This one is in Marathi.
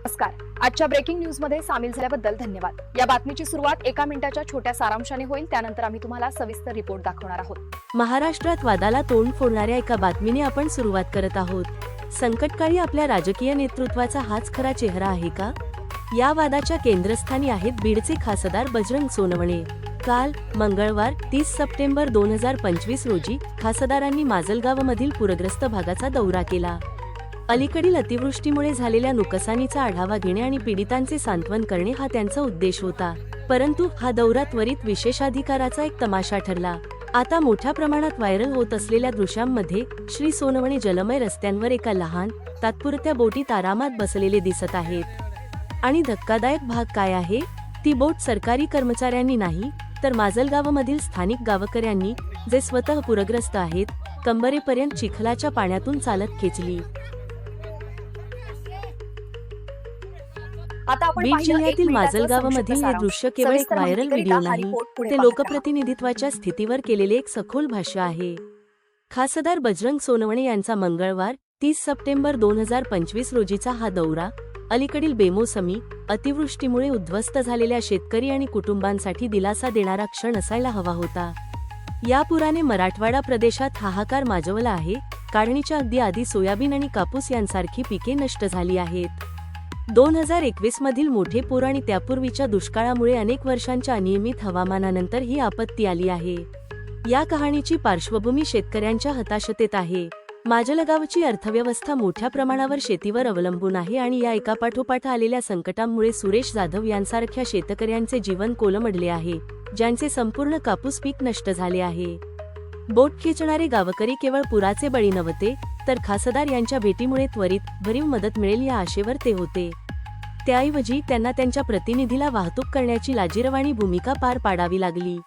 नमस्कार. आजच्या ब्रेकिंग न्यूजमध्ये सामील झाल्याबद्दल धन्यवाद. या बातमीची सुरुवात एका मिनिटाच्या छोट्या सारांशाने होईल. त्यानंतर आम्ही तुम्हाला सविस्तर रिपोर्ट दाखवणार आहोत. महाराष्ट्रात वादाला तोंड फोडणाऱ्या एका बातमीने आपण सुरुवात करत आहोत. संकटकाळी आपल्या राजकीय नेतृत्वाचा हाच खरा चेहरा आहे का? या वादाच्या केंद्रस्थानी आहेत बीडचे खासदार बजरंग सोनवणे. काल मंगळवार तीस सप्टेंबर दोन हजार पंचवीस रोजी खासदारांनी माजलगावमधील पूरग्रस्त भागाचा दौरा केला. अलीकडील अतिवृष्टीमुळे झालेल्या नुकसानीचा आढावा घेणे आणि पीडितांचे सांत्वन करणे हा त्यांचा उद्देश होता. परंतु हा दौरा त्वरित विशेषाधिकाराचा एक तमाशा ठरला. आता मोठ्या प्रमाणात व्हायरल होत असलेल्या दृश्यांमध्ये श्री सोनवणे जलमय रस्त्यांवर एका लहान तात्पुरत्या बोटीत आरामात बसलेले दिसत आहेत. आणि धक्कादायक भाग काय आहे? ती बोट सरकारी कर्मचाऱ्यांनी नाही तर माजलगावमधील स्थानिक गावकऱ्यांनी जे स्वतः पूरग्रस्त आहेत कंबरेपर्यंत चिखलाच्या पाण्यातून चालत खेचली. बीड जिल्ह्यातील माजलगावमधील हे दृश्य. केवळ व्हायरल व्हिडिओ नाही ते. लोकप्रतिनिधित्वाच्या स्थितीवर केलेले एक सखोल भाष्य आहे खासदार बजरंग सोनवणे यांचा मंगळवार तीस सप्टेंबर दोन हजार पंचवीस रोजीचा हा दौरा अलीकडील बेमोसमी अतिवृष्टीमुळे उद्ध्वस्त झालेल्या शेतकरी आणि कुटुंबांसाठी दिलासा देणारा क्षण असायला हवा होता या पुराने मराठवाडा प्रदेशात हाहाकार माजवला आहे काढणीच्या अगदी आधी सोयाबीन आणि कापूस यांसारखी पिके नष्ट झाली आहेत दोन हजार एकवीस मधील मोठे पूर आणि त्यापूर्वीच्या दुष्काळामुळे अनेक वर्षांच्या अनियमित हवामानानंतर ही आपत्ती आली आहे. या कहाणीची पार्श्वभूमी शेतकऱ्यांच्या हताशतेत आहे. माजलगावची अर्थव्यवस्था मोठ्या प्रमाणावर शेतीवर अवलंबून आहे आणि या एकापाठोपाठ आलेल्या संकटांमुळे सुरेश जाधव यांसारख्या शेतकऱ्यांचे जीवन कोलमडले आहे ज्यांचे संपूर्ण कापूस पीक नष्ट झाले आहे. बोट खेचणारे गावकरी केवळ पुराचे बळी नव्हते तर खासदार यांच्या भेटीमुळे त्वरित भरीव मदत मिळेल या आशेवर ते होते. त्याऐवजी त्यांना त्यांच्या प्रतिनिधीला वाहतूक करण्याची लाजिरवाणी भूमिका पार पाडावी लागली.